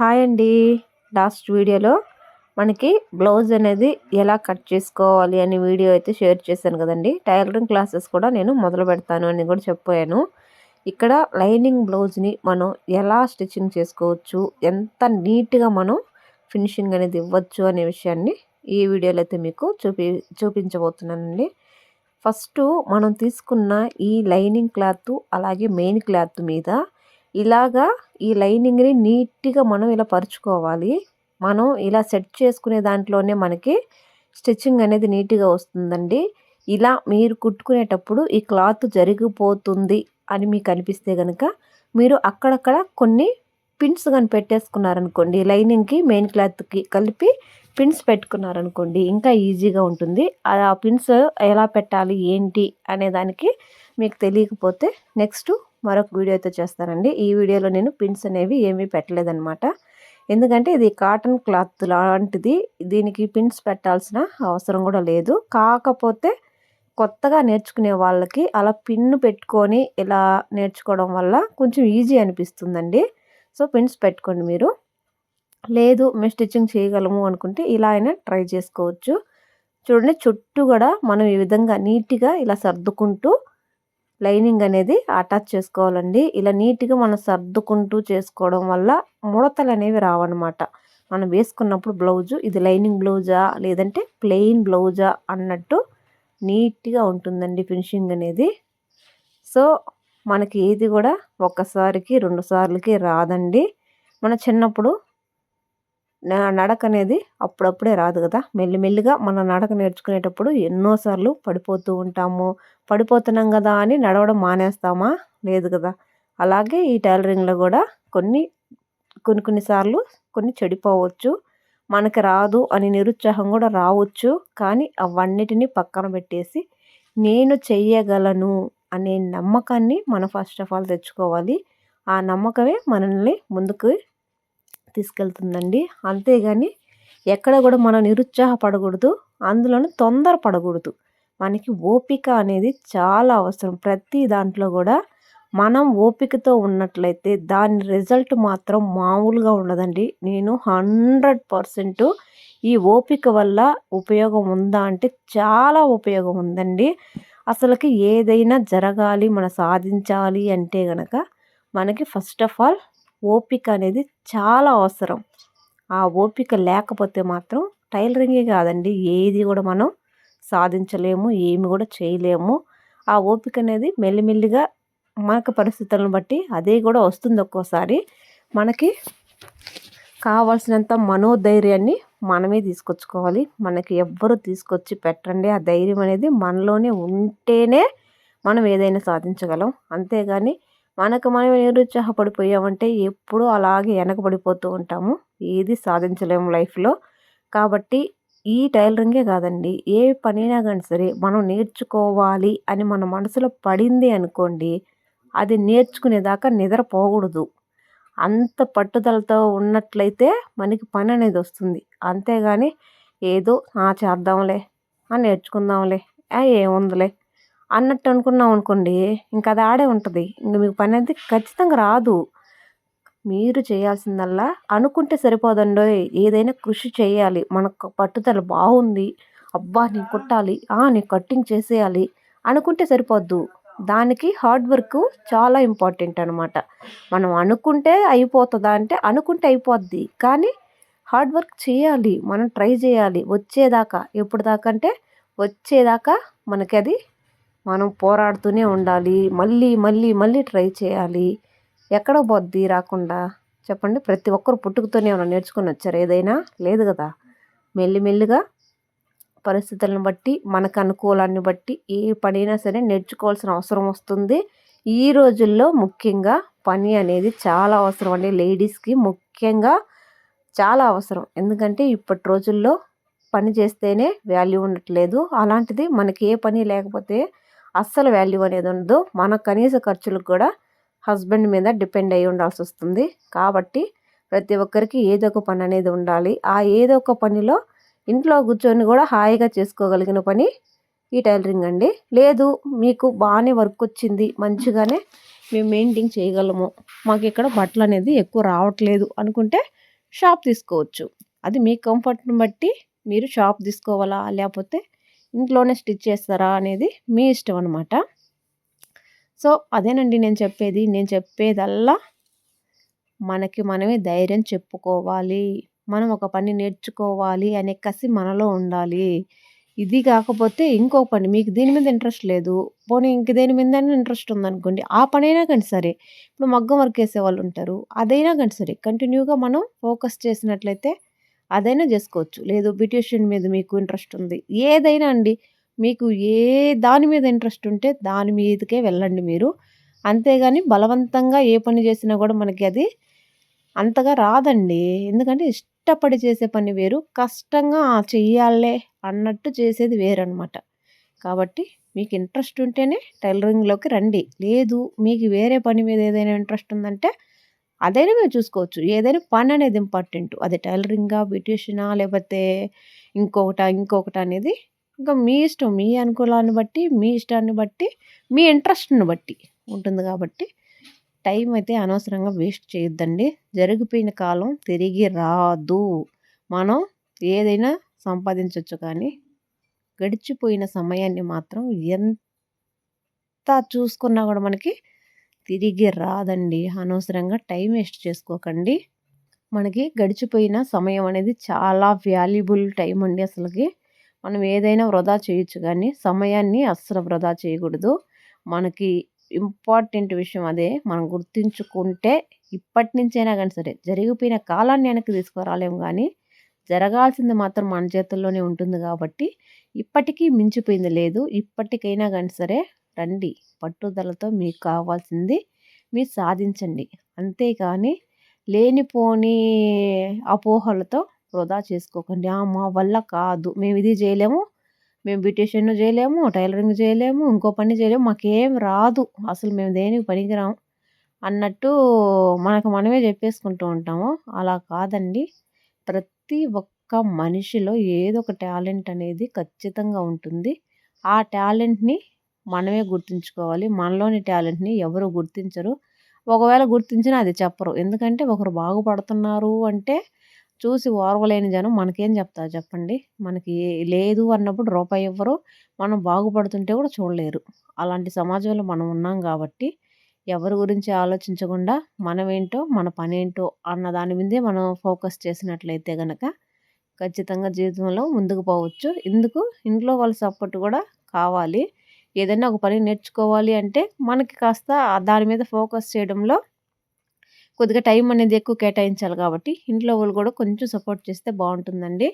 Hi అండి. Last వీడియోలో మనకి బ్లౌజ్ అనేది ఎలా కట్ చేసుకోవాలి అని వీడియో అయితే షేర్ చేశాను కదండి. టైలరింగ్ క్లాసెస్ కూడా నేను మొదలు పెడతాను అని కూడా చెప్పాను. ఇక్కడ లైనింగ్ బ్లౌజ్ని మనం ఎలా స్టిచ్చింగ్ చేసుకోవచ్చు ఎంత నీట్గా మనం ఫినిషింగ్ అనేది ఇవ్వచ్చు అనే విషయాన్ని ఈ వీడియోలో అయితే మీకు చూపి చూపించబోతున్నానండి. ఫస్ట్ మనం తీసుకున్న ఈ లైనింగ్ క్లాత్ అలాగే మెయిన్ క్లాత్ మీద ఇలాగా ఈ లైనింగ్ని నీట్గా మనం ఇలా పరుచుకోవాలి. మనం ఇలా సెట్ చేసుకునే దాంట్లోనే మనకి స్టిచ్చింగ్ అనేది నీట్గా వస్తుందండి. ఇలా మీరు కుట్టుకునేటప్పుడు ఈ క్లాత్ జరిగిపోతుంది అని మీకు అనిపిస్తే కనుక మీరు అక్కడక్కడ కొన్ని పిన్స్ కానీ పెట్టేసుకున్నారనుకోండి లైనింగ్కి మెయిన్ క్లాత్కి కలిపి పిన్స్ పెట్టుకున్నారనుకోండి ఇంకా ఈజీగా ఉంటుంది. ఆ పిన్స్ ఎలా పెట్టాలి ఏంటి అనే దానికి మీకు తెలియకపోతే నెక్స్ట్ మరొక వీడియోతో చేస్తారండి చేస్తానండి. ఈ వీడియోలో నేను పిన్స్ అనేవి ఏమీ పెట్టలేదనమాట ఎందుకంటే ఇది కాటన్ క్లాత్ లాంటిది. దీనికి పిన్స్ పెట్టాల్సిన అవసరం కూడా లేదు. కాకపోతే కొత్తగా నేర్చుకునే వాళ్ళకి అలా పిన్ను పెట్టుకొని ఇలా నేర్చుకోవడం వల్ల కొంచెం ఈజీ అనిపిస్తుందండి. సో పిన్స్ పెట్టుకోండి మీరు. లేదు మేము స్టిచ్చింగ్ చేయగలము అనుకుంటే ఇలా అయినా ట్రై చేసుకోవచ్చు. చూడండి చుట్టూ కూడా మనం ఈ విధంగా నీట్గా ఇలా సర్దుకుంటూ లైనింగ్ అనేది అటాచ్ చేసుకోవాలండి. ఇలా నీట్గా మనం సర్దుకుంటూ చేసుకోవడం వల్ల ముడతలు అనేవి రావన్నమాట. మనం వేసుకున్నప్పుడు బ్లౌజు ఇది లైనింగ్ బ్లౌజా? లేదంటే ప్లెయిన్ బ్లౌజా? అన్నట్టు నీట్గా ఉంటుందండి ఫినిషింగ్ అనేది. సో మనకి ఏది కూడా ఒక్కసారికి రెండు సార్లకి రాదండి. మన చిన్నప్పుడు నడక అనేది అప్పుడప్పుడే రాదు కదా. మెల్లిమెల్లిగా మన నడక నేర్చుకునేటప్పుడు ఎన్నోసార్లు పడిపోతూ ఉంటాము. పడిపోతున్నాం కదా అని నడవడం మానేస్తామా? లేదు కదా. అలాగే ఈ టైలరింగ్లో కూడా కొన్ని కొన్ని కొన్నిసార్లు కొన్ని చెడిపోవచ్చు. మనకి రాదు అని నిరుత్సాహం కూడా రావచ్చు. కానీ అవన్నిటిని పక్కన పెట్టేసి నేను చెయ్యగలను అనే నమ్మకాన్ని మనం ఫస్ట్ ఆఫ్ ఆల్ తెచ్చుకోవాలి. ఆ నమ్మకమే మనల్ని ముందుకు తీసుకెళ్తుందండి. అంతేగాని ఎక్కడ కూడా మనం నిరుత్సాహపడకూడదు. అందులోనూ తొందరపడకూడదు. మనకి ఓపిక అనేది చాలా అవసరం. ప్రతి దాంట్లో కూడా మనం ఓపికతో ఉన్నట్లయితే దాని రిజల్ట్ మాత్రం మామూలుగా ఉండదండి. నేను హండ్రెడ్ పర్సెంట్ ఈ ఓపిక వల్ల ఉపయోగం ఉందా అంటే చాలా ఉపయోగం ఉందండి. అసలుకి ఏదైనా జరగాలి మనం సాధించాలి అంటే గనక మనకి ఫస్ట్ ఆఫ్ ఆల్ ఓపిక అనేది చాలా అవసరం. ఆ ఓపిక లేకపోతే మాత్రం టైలరింగే కాదండి. ఏది కూడా మనం సాధించలేము ఏమి కూడా చేయలేము. ఆ ఓపిక అనేది మెల్లిమెల్లిగా మనకు పరిస్థితులను బట్టి అదే కూడా వస్తుంది ఒక్కోసారి. మనకి కావాల్సినంత మనోధైర్యాన్ని మనమే తీసుకొచ్చుకోవాలి. మనకి ఎవ్వరు తీసుకొచ్చి పెట్టండి ఆ ధైర్యం అనేది మనలోనే ఉంటేనే మనం ఏదైనా సాధించగలం. అంతేగాని మనకు మనం నిరుత్సాహపడిపోయామంటే ఎప్పుడూ అలాగే వెనకబడిపోతూ ఉంటాము. ఏది సాధించలేము లైఫ్లో. కాబట్టి ఈ టైలరింగే కాదండి. ఏ పనైనా కానీ సరే మనం నేర్చుకోవాలి అని మన మనసులో పడింది అనుకోండి అది నేర్చుకునేదాకా నిద్రపోకూడదు అంత పట్టుదలతో ఉన్నట్లయితే మనకి పని అనేది వస్తుంది. అంతేగాని ఏదో ఆ చేద్దాంలే ఆ నేర్చుకుందాంలే ఏముందిలే అన్నట్టు అనుకున్నాం అనుకోండి ఇంకా అది ఆడే ఉంటుంది. ఇంక మీకు పని అనేది ఖచ్చితంగా రాదు. మీరు చేయాల్సిందల్లా అనుకుంటే సరిపోదండో ఏదైనా కృషి చేయాలి. మనకు పట్టుదల బాగుంది. అబ్బా నేను కుట్టాలి. నేను కట్టింగ్ చేసేయాలి. అనుకుంటే సరిపోద్దు. దానికి హార్డ్ వర్క్ చాలా ఇంపార్టెంట్ అనమాట మనం అనుకుంటే అయిపోతుందా అంటే అనుకుంటే అయిపోద్ది. కానీ హార్డ్ వర్క్ చేయాలి. మనం ట్రై చేయాలి. వచ్చేదాకా ఎప్పుడు దాకా అంటే వచ్చేదాకా మనకి అది మనం పోరాడుతూనే ఉండాలి. మళ్ళీ మళ్ళీ మళ్ళీ ట్రై చేయాలి. ఎక్కడ పోద్ది రాకుండా చెప్పండి. ప్రతి ఒక్కరు పుట్టుకతోనే ఏమైనా నేర్చుకొని వచ్చారు. ఏదైనా లేదు కదా. మెల్లిమెల్లిగా పరిస్థితులను బట్టి మనకు అనుకూలాన్ని బట్టి ఏ పనైనా సరే నేర్చుకోవాల్సిన అవసరం వస్తుంది. ఈ రోజుల్లో ముఖ్యంగా పని అనేది చాలా అవసరం అండి. లేడీస్కి ముఖ్యంగా చాలా అవసరం. ఎందుకంటే ఇప్పటి రోజుల్లో పని చేస్తేనే వాల్యూ ఉండట్లేదు. అలాంటిది మనకి ఏ పని లేకపోతే అస్సలు వాల్యూ అనేది ఉండదు. మన కనీస ఖర్చులకు కూడా హస్బెండ్ మీద డిపెండ్ అయ్యి ఉండాల్సి వస్తుంది. కాబట్టి ప్రతి ఒక్కరికి ఏదో ఒక పని అనేది ఉండాలి. ఆ ఏదో ఒక పనిలో ఇంట్లో కూర్చొని కూడా హాయిగా చేసుకోగలిగిన పని ఈ టైలరింగ్ అండి. లేదు మీకు బాగానే వర్క్ వచ్చింది. మంచిగానే మేము మెయింటైన్ చేయగలము. మాకు ఇక్కడ బట్టలు అనేది ఎక్కువ రావట్లేదు అనుకుంటే షాప్ తీసుకోవచ్చు. అది మీ కంఫర్ట్ని బట్టి మీరు షాప్ తీసుకోవాలా? లేకపోతే ఇంట్లోనే స్టిచ్ చేస్తారా అనేది మీ ఇష్టం అనమాట సో అదేనండి నేను చెప్పేది. నేను చెప్పేదల్లా మనకి మనమే ధైర్యం చెప్పుకోవాలి. మనం ఒక పని నేర్చుకోవాలి అనే కసి మనలో ఉండాలి. ఇది కాకపోతే ఇంకో పని. మీకు దీని మీద ఇంట్రెస్ట్ లేదు. పోనీ ఇంక దేని మీద ఇంట్రెస్ట్ ఉందనుకోండి. ఆ పనైనా కానీ సరే ఇప్పుడు మగ్గం వర్క్ వేసే వాళ్ళు ఉంటారు. అదైనా కానీ సరే కంటిన్యూగా మనం ఫోకస్ చేసినట్లయితే అదైనా చేసుకోవచ్చు. లేదు బ్యూటిషియన్ మీద మీకు ఇంట్రెస్ట్ ఉంది. ఏదైనా అండి మీకు ఏ దాని మీద ఇంట్రెస్ట్ ఉంటే దాని మీదకే వెళ్ళండి మీరు. అంతేగాని బలవంతంగా ఏ పని చేసినా కూడా మనకి అది అంతగా రాదండి. ఎందుకంటే ఇష్టపడి చేసే పని వేరు కష్టంగా చెయ్యాలే అన్నట్టు చేసేది వేరనమాట కాబట్టి మీకు ఇంట్రెస్ట్ ఉంటేనే టైలరింగ్లోకి రండి. లేదు మీకు వేరే పని మీద ఏదైనా ఇంట్రెస్ట్ ఉందంటే అదైనా మీరు చూసుకోవచ్చు. ఏదైనా పని అనేది ఇంపార్టెంట్. అది టైలరింగా బ్యూటిషియనా లేకపోతే ఇంకొకట ఇంకొకట అనేది ఇంకా మీ ఇష్టం. మీ అనుకూలాన్ని బట్టి మీ ఇష్టాన్ని బట్టి మీ ఇంట్రెస్ట్ని బట్టి ఉంటుంది కాబట్టి టైం అయితే అనవసరంగా వేస్ట్ చేయొద్దండి. జరిగిపోయిన కాలం తిరిగి రాదు. మనం ఏదైనా సంపాదించవచ్చు కానీ గడిచిపోయిన సమయాన్ని మాత్రం ఎంత చూసుకున్నా కూడా మనకి తిరిగి రాదండి. అనవసరంగా టైం వేస్ట్ చేసుకోకండి. మనకి గడిచిపోయిన సమయం అనేది చాలా వాల్యుబుల్ టైం అండి అసలుకి. మనం ఏదైనా వృధా చేయొచ్చు కానీ సమయాన్ని అస్సలు వృధా చేయకూడదు. మనకి ఇంపార్టెంట్ విషయం అదే. మనం గుర్తుంచుకుంటే ఇప్పటి నుంచైనా కానీ సరే జరిగిపోయిన కాలాన్ని వెనక్కి తీసుకురాలేము కానీ జరగాల్సింది మాత్రం మన చేతుల్లోనే ఉంటుంది కాబట్టి ఇప్పటికీ మించిపోయింది లేదు. ఇప్పటికైనా కానీ సరే రండి. పట్టుదలతో మీకు కావాల్సింది మీరు సాధించండి. అంతేకాని లేనిపోని అపోహలతో వృధా చేసుకోకండి. మా వల్ల కాదు. మేము ఇది చేయలేము. మేము బ్యూటీషియన్ చేయలేము. టైలరింగ్ చేయలేము. ఇంకో పని చేయలేము. మాకేం రాదు. అసలు మేము దేనికి పనికిరాము అన్నట్టు మనకు మనమే చెప్పేసుకుంటూ ఉంటాము. అలా కాదండి. ప్రతి ఒక్క మనిషిలో ఏదో ఒక టాలెంట్ అనేది ఖచ్చితంగా ఉంటుంది. ఆ టాలెంట్ని మనమే గుర్తుంచుకోవాలి. మనలోని టాలెంట్ని ఎవరు గుర్తించరు. ఒకవేళ గుర్తించినా అది చెప్పరు. ఎందుకంటే ఒకరు బాగుపడుతున్నారు అంటే చూసి ఓర్వలేని జనం మనకేం చెప్తారు చెప్పండి? మనకి లేదు అన్నప్పుడు రూపాయి ఇవ్వరు. మనం బాగుపడుతుంటే కూడా చూడలేరు. అలాంటి సమాజంలో మనం ఉన్నాం కాబట్టి ఎవరి గురించి ఆలోచించకుండా మనమేంటో మన పని ఏంటో అన్న దాని మీదే మనం ఫోకస్ చేసినట్లయితే కనుక ఖచ్చితంగా జీవితంలో ముందుకు పోవచ్చు. ఇందుకు ఇంట్లో వాళ్ళ సపోర్ట్ కూడా కావాలి. ఏదైనా ఒక పని నేర్చుకోవాలి అంటే మనకి కాస్త దాని మీద ఫోకస్ చేయడంలో కొద్దిగా టైం అనేది ఎక్కువ కేటాయించాలి కాబట్టి ఇంట్లో వాళ్ళు కూడా కొంచెం సపోర్ట్ చేస్తే బాగుంటుందండి.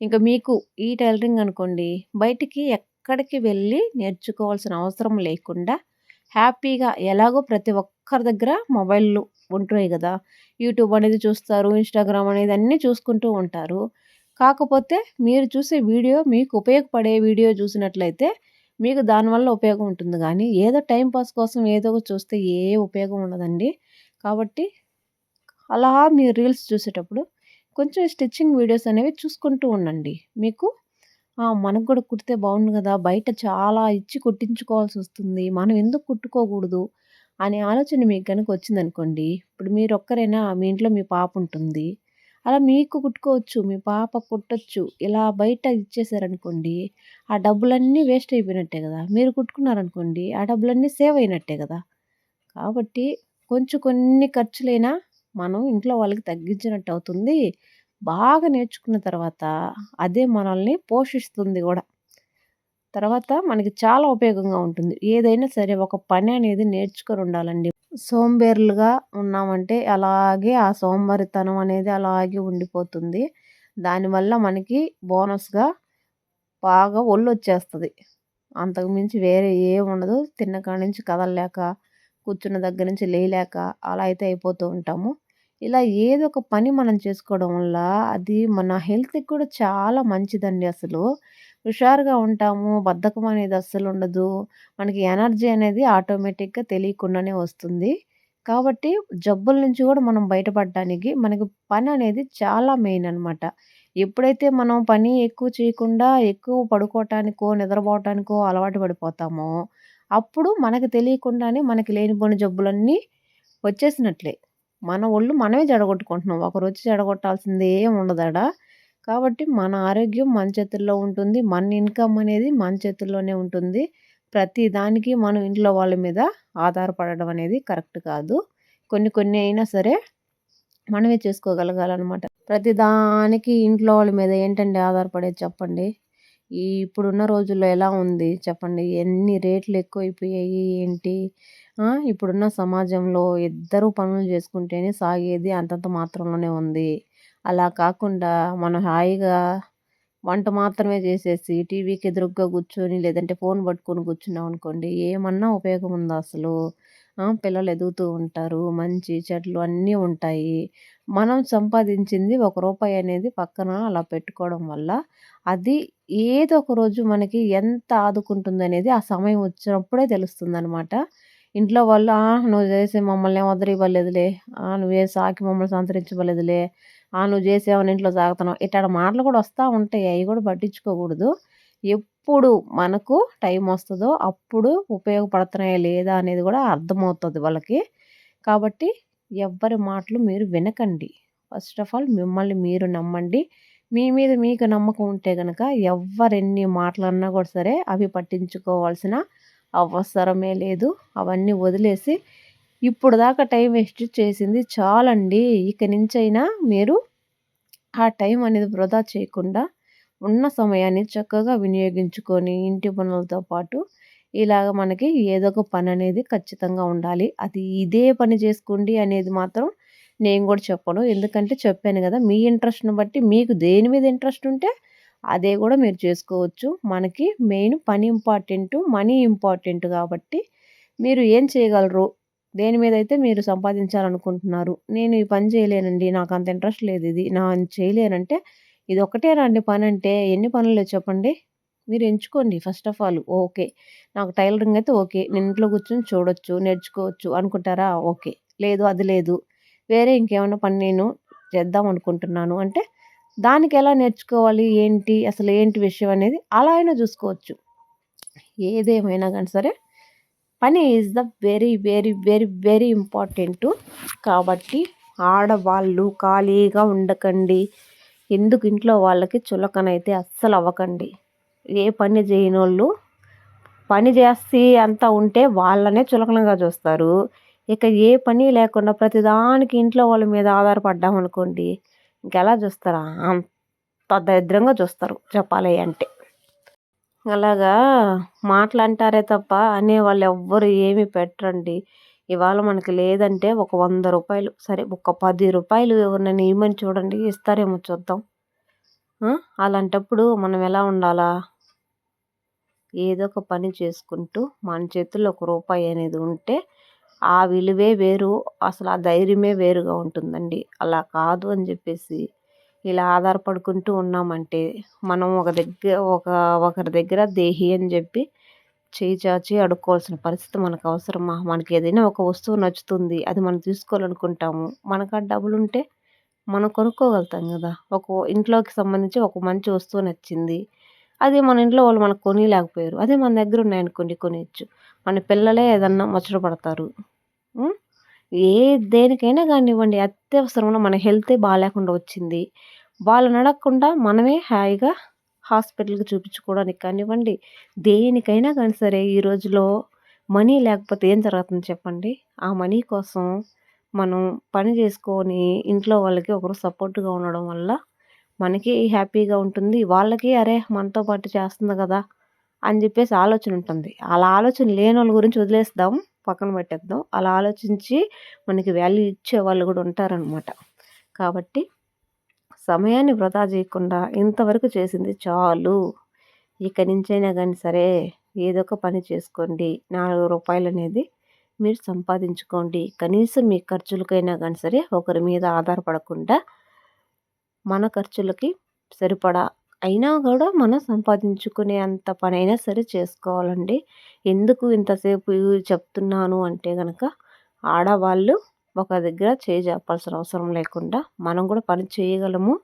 ఇంకా మీకు ఈ టైలరింగ్ అనుకోండి బయటికి ఎక్కడికి వెళ్ళి నేర్చుకోవాల్సిన అవసరం లేకుండా హ్యాపీగా ఎలాగో ప్రతి ఒక్కరి దగ్గర మొబైల్లు ఉంటున్నాయి కదా యూట్యూబ్ అనేది చూస్తారు ఇన్స్టాగ్రామ్ అనేది అన్నీ చూసుకుంటూ ఉంటారు. కాకపోతే మీరు చూసే వీడియో మీకు ఉపయోగపడే వీడియో చూసినట్లయితే మీకు దానివల్ల ఉపయోగం ఉంటుంది. కానీ ఏదో టైం పాస్ కోసం ఏదో చూస్తే ఏ ఉపయోగం ఉండదండి. కాబట్టి అలా మీరు రీల్స్ చూసేటప్పుడు కొంచెం స్టిచ్చింగ్ వీడియోస్ అనేవి చూసుకుంటూ ఉండండి. మీకు మనకు కూడా కుడితే బాగుండు కదా బయట చాలా ఇచ్చి కుట్టించుకోవాల్సి వస్తుంది. మనం ఎందుకు కుట్టుకోకూడదు అనే ఆలోచన మీకు కనుక వచ్చిందనుకోండి ఇప్పుడు మీరు ఒక్కరైనా మీ ఇంట్లో మీ పాప ఉంటుంది. అలా మీకు కుట్టుకోవచ్చు మీ పాప కుట్టచ్చు ఇలా బయట ఇచ్చేసారనుకోండి ఆ డబ్బులన్నీ వేస్ట్ అయిపోయినట్టే కదా. మీరు కుట్టుకున్నారనుకోండి ఆ డబ్బులన్నీ సేవ్ అయినట్టే కదా. కాబట్టి కొంచెం కొన్ని ఖర్చులైనా మనం ఇంట్లో వాళ్ళకి తగ్గించినట్టు అవుతుంది. బాగా నేర్చుకున్న తర్వాత అదే మనల్ని పోషిస్తుంది కూడా. తర్వాత మనకి చాలా ఉపయోగంగా ఉంటుంది. ఏదైనా సరే ఒక పని అనేది నేర్చుకొని ఉండాలండి. సోంబేర్లుగా ఉన్నామంటే అలాగే ఆ సోంబరితనం అనేది అలాగే ఉండిపోతుంది. దానివల్ల మనకి బోనస్గా బాగా ఒళ్ళు వచ్చేస్తుంది అంతకుమించి వేరే ఏం ఉండదు. తిన్నకాడ నుంచి కదలలేక కూర్చున్న దగ్గర నుంచి లేయలేక అలా అయితే అయిపోతూ ఉంటాము. ఇలా ఏదో ఒక పని మనం చేసుకోవడం వల్ల అది మన హెల్త్కి కూడా చాలా మంచిదండి అసలు. హుషారుగా ఉంటాము బద్ధకం అనేది అస్సలు ఉండదు. మనకి ఎనర్జీ అనేది ఆటోమేటిక్గా తెలియకుండానే వస్తుంది. కాబట్టి జబ్బుల నుంచి కూడా మనం బయటపడడానికి మనకి పని అనేది చాలా మెయిన్ అనమాట ఎప్పుడైతే మనం పని ఎక్కువ చేయకుండా ఎక్కువ పడుకోవటానికో నిద్రపోవటానికో అలవాటు పడిపోతామో అప్పుడు మనకు తెలియకుండానే మనకి లేనిపోని జబ్బులన్నీ వచ్చేసినట్లే. మన ఒళ్ళు మనమే జడగొట్టుకుంటున్నాం. ఒకరు వచ్చి జడగొట్టాల్సింది ఏం ఉండదాడ కాబట్టి మన ఆరోగ్యం మన చేతుల్లో ఉంటుంది. మన ఇన్కమ్ అనేది మన చేతుల్లోనే ఉంటుంది. ప్రతి దానికి మనం ఇంట్లో వాళ్ళ మీద ఆధారపడడం అనేది కరెక్ట్ కాదు. కొన్ని కొన్ని అయినా సరే మనమే చేసుకోగలగాలన్నమాట. ప్రతి దానికి ఇంట్లో వాళ్ళ మీద ఏంటండి ఆధారపడేది చెప్పండి? ఈ ఇప్పుడున్న రోజుల్లో ఎలా ఉంది? చెప్పండి. ఎన్ని రేట్లు ఎక్కువైపోయాయి? ఏంటి? ఇప్పుడున్న సమాజంలో ఇద్దరు పనులు చేసుకుంటేనే సాగేది అంతంత మాత్రంలోనే ఉంది. అలా కాకుండా మనం హాయిగా వంట మాత్రమే చేసేసి టీవీకి ఎదురుగ్గా కూర్చొని లేదంటే ఫోన్ పట్టుకొని కూర్చున్నాం అనుకోండి ఏమన్నా ఉపయోగం ఉందా అసలు? పిల్లలు ఎదుగుతూ ఉంటారు మంచి చెట్లు అన్నీ ఉంటాయి. మనం సంపాదించింది ఒక రూపాయి అనేది పక్కన అలా పెట్టుకోవడం వల్ల అది ఏదో ఒక రోజు మనకి ఎంత ఆదుకుంటుంది అనేది ఆ సమయం వచ్చినప్పుడే తెలుస్తుంది అనమాట ఇంట్లో వాళ్ళు నువ్వు చేసి మమ్మల్ని ఏం వదిలివ్వలేదులే. నువ్వే సాకి మమ్మల్ని సంతరించవలేదులే నువ్వు చేసేవని ఇంట్లో సాగుతున్నావు ఇట్లా మాటలు కూడా వస్తూ ఉంటాయి. అవి కూడా పట్టించుకోకూడదు. ఎప్పుడు మనకు టైం వస్తుందో అప్పుడు ఉపయోగపడుతున్నాయా లేదా అనేది కూడా అర్థమవుతుంది వాళ్ళకి. కాబట్టి ఎవ్వరి మాటలు మీరు వినకండి. ఫస్ట్ ఆఫ్ ఆల్ మిమ్మల్ని మీరు నమ్మండి. మీ మీద మీకు నమ్మకం ఉంటే కనుక ఎవరెన్ని మాటలన్నా కూడా సరే అవి పట్టించుకోవాల్సిన అవసరమే లేదు. అవన్నీ వదిలేసి ఇప్పుడు దాకా టైం వేస్ట్ చేసింది చాలండి. ఇక నుంచైనా మీరు ఆ టైం అనేది వృధా చేయకుండా ఉన్న సమయాన్ని చక్కగా వినియోగించుకొని ఇంటి పనులతో పాటు ఇలాగ మనకి ఏదో ఒక పని అనేది ఖచ్చితంగా ఉండాలి. అది ఇదే పని చేసుకోండి అనేది మాత్రం నేను కూడా చెప్పను. ఎందుకంటే చెప్పాను కదా మీ ఇంట్రెస్ట్ని బట్టి మీకు దేని మీద ఇంట్రెస్ట్ ఉంటే అదే కూడా మీరు చేసుకోవచ్చు. మనకి మెయిన్ పని ఇంపార్టెంట్ మనీ ఇంపార్టెంట్ కాబట్టి మీరు ఏం చేయగలరు? దేని మీద అయితే మీరు సంపాదించాలనుకుంటున్నారు? నేను ఈ పని చేయలేనండి నాకు అంత ఇంట్రెస్ట్ లేదు ఇది. నా చేయలేనంటే ఇది ఒకటే రండి పని అంటే ఎన్ని పనులు చెప్పండి? మీరు ఎంచుకోండి ఫస్ట్ ఆఫ్ ఆల్ ఓకే. నాకు టైలరింగ్ అయితే ఓకే. నేను ఇంట్లో కూర్చొని చూడొచ్చు నేర్చుకోవచ్చు అనుకుంటారా? ఓకే. లేదు అది లేదు. వేరే ఇంకేమైనా పని నేను చేద్దాం అనుకుంటున్నాను. అంటే దానికి ఎలా నేర్చుకోవాలి? ఏంటి? అసలు ఏంటి విషయం అనేది అలా అయినా చూసుకోవచ్చు. ఏదేమైనా కానీ సరే పని is the very very very very important కాబట్టి ఆడవాళ్ళు ఖాళీగా ఉండకండి. ఎందుకు ఇంట్లో వాళ్ళకి చులకనైతే అస్సలు అవ్వకండి. ఏ పని చేయనోళ్ళు పని చేస్తే అంతా ఉంటే వాళ్ళనే చులకనగా చూస్తారు. ఇక ఏ పని లేకుండా ప్రతిదానికి ఇంట్లో వాళ్ళ మీద ఆధారపడ్డామనుకోండి ఇంకెలా చూస్తారా? అంత దరిద్రంగా చూస్తారు చెప్పాలి అంటే. అలాగా మాటలు అంటారే తప్ప అనేవాళ్ళు ఎవ్వరు ఏమి పెట్టరండి. ఇవాళ మనకి లేదంటే ఒక వంద రూపాయలు సరే ఒక పది రూపాయలు ఎవరినైనా ఇవ్వమని చూడండి ఇస్తారేమో చూద్దాం. అలాంటప్పుడు మనం ఎలా ఉండాలా? ఏదో ఒక పని చేసుకుంటూ మన చేతుల్లో ఒక రూపాయి అనేది ఉంటే ఆ విలువే వేరు అసలు ఆ ధైర్యమే వేరుగా ఉంటుందండి. అలా కాదు అని చెప్పేసి ఇలా ఆధారపడుకుంటూ ఉన్నామంటే మనం ఒక దగ్గర ఒక ఒకరి దగ్గర దేహి అని చెప్పి చేయి చాచి అడుక్కోవాల్సిన పరిస్థితి మనకు అవసరమా? మనకి ఏదైనా ఒక వస్తువు నచ్చుతుంది అది మనం తీసుకోవాలనుకుంటాము. మనకు ఆ డబ్బులు ఉంటే మనం కొనుక్కోగలుగుతాం కదా? ఒక ఇంట్లోకి సంబంధించి ఒక మంచి వస్తువు నచ్చింది అది మన ఇంట్లో వాళ్ళు మనకు కొనిలేకపోయారు అదే మన దగ్గర ఉన్నాయనుకోండి కొనియచ్చు. మన పిల్లలే ఏదన్నా ముచ్చట పడతారు. ఏ దేనికైనా కానివ్వండి అత్యవసరంలో మన హెల్తే బాగాలేకుండా వచ్చింది. వాళ్ళని అడగకుండా మనమే హాయిగా హాస్పిటల్కి చూపించుకోవడానికి కానివ్వండి దేనికైనా కానీ సరే ఈ రోజులో మనీ లేకపోతే ఏం జరుగుతుంది చెప్పండి? ఆ మనీ కోసం మనం పని చేసుకొని ఇంట్లో వాళ్ళకి ఒకరు సపోర్ట్గా ఉండడం వల్ల మనకి హ్యాపీగా ఉంటుంది. వాళ్ళకి అరే మనతో పాటు చేస్తుంది కదా అని చెప్పేసి ఆలోచన ఉంటుంది. అలా ఆలోచన లేని వాళ్ళ గురించి వదిలేస్తాం. పక్కన పెట్టేద్దాం. అలా ఆలోచించి మనకి వాల్యూ ఇచ్చే వాళ్ళు కూడా ఉంటారనమాట కాబట్టి సమయాన్ని వృధా చేయకుండా ఇంతవరకు చేసింది చాలు. ఇక నుంచైనా కానీ సరే ఏదో ఒక పని చేసుకోండి. నాలుగు రూపాయలు అనేది మీరు సంపాదించుకోండి. కనీసం మీ ఖర్చులకైనా కానీ సరే ఒకరి మీద ఆధారపడకుండా మన ఖర్చులకి సరిపడా అయినా కూడా మనం సంపాదించుకునే అంత పనైనా సరే చేసుకోవాలండి. ఎందుకు ఇంతసేపు చెప్తున్నాను అంటే కనుక ఆడవాళ్ళు ఒక దగ్గర చేయి చెప్పాల్సిన అవసరం లేకుండా మనం కూడా పని చేయగలము.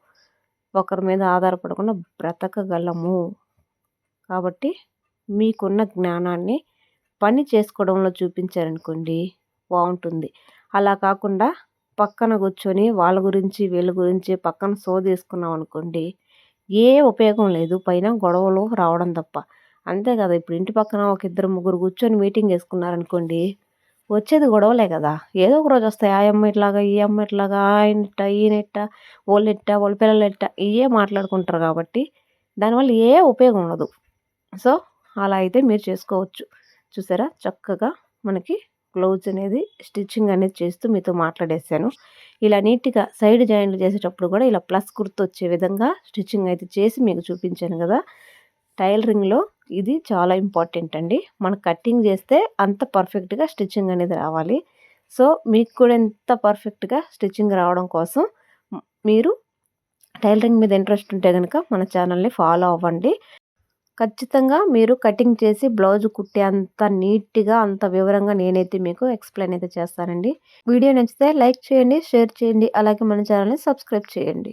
ఒకరి మీద ఆధారపడకుండా బ్రతకగలము. కాబట్టి మీకున్న జ్ఞానాన్ని పని చేసుకోవడంలో చూపించారనుకోండి బాగుంటుంది అలా కాకుండా పక్కన కూర్చొని వాళ్ళ గురించి వీళ్ళ గురించి పక్కన సోదేసుకున్నాం అనుకోండి ఏ ఉపయోగం లేదు. పైన గొడవలు రావడం తప్ప. అంతే కదా ఇప్పుడు ఇంటి పక్కన ఒక ఇద్దరు ముగ్గురు కూర్చొని మీటింగ్ వేసుకున్నారనుకోండి వచ్చేది గొడవలే కదా. ఏదో ఒక రోజు వస్తాయి ఆ అమ్మ ఇట్లాగా ఈ అమ్మ ఇట్లాగా ఆయన ఇట్ట ఈయన ఇట్ట వాళ్ళు ఇట్ట వాళ్ళ పిల్లలు ఇట్ట ఇవే మాట్లాడుకుంటారు కాబట్టి దానివల్ల ఏ ఉపయోగం ఉండదు. సో అలా అయితే మీరు చేసుకోవచ్చు. చూసారా? చక్కగా మనకి బ్లౌజ్ అనేది స్టిచ్చింగ్ అనేది చేస్తూ మీతో మాట్లాడేసాను ఇలా నీట్గా సైడ్ జాయింట్లు చేసేటప్పుడు కూడా ఇలా ప్లస్ గుర్తు వచ్చే విధంగా స్టిచ్చింగ్ అయితే చేసి మీకు చూపించాను కదా. టైలరింగ్లో ఇది చాలా ఇంపార్టెంట్ అండి. మనం కటింగ్ చేస్తే అంత పర్ఫెక్ట్గా స్టిచ్చింగ్ అనేది రావాలి. సో మీకు కూడా ఎంత పర్ఫెక్ట్గా స్టిచ్చింగ్ రావడం కోసం మీరు టైలరింగ్ మీద ఇంట్రెస్ట్ ఉంటే కనుక మన ఛానల్ని ఫాలో అవ్వండి. ఖచ్చితంగా మీరు కటింగ్ చేసి బ్లౌజ్ కుట్టే అంత నీట్గా అంత వివరంగా నేనైతే మీకు ఎక్స్ప్లెయిన్ అయితే చేస్తానండి. వీడియో నచ్చితే లైక్ చేయండి షేర్ చేయండి అలాగే మన ఛానల్ని సబ్స్క్రైబ్ చేయండి.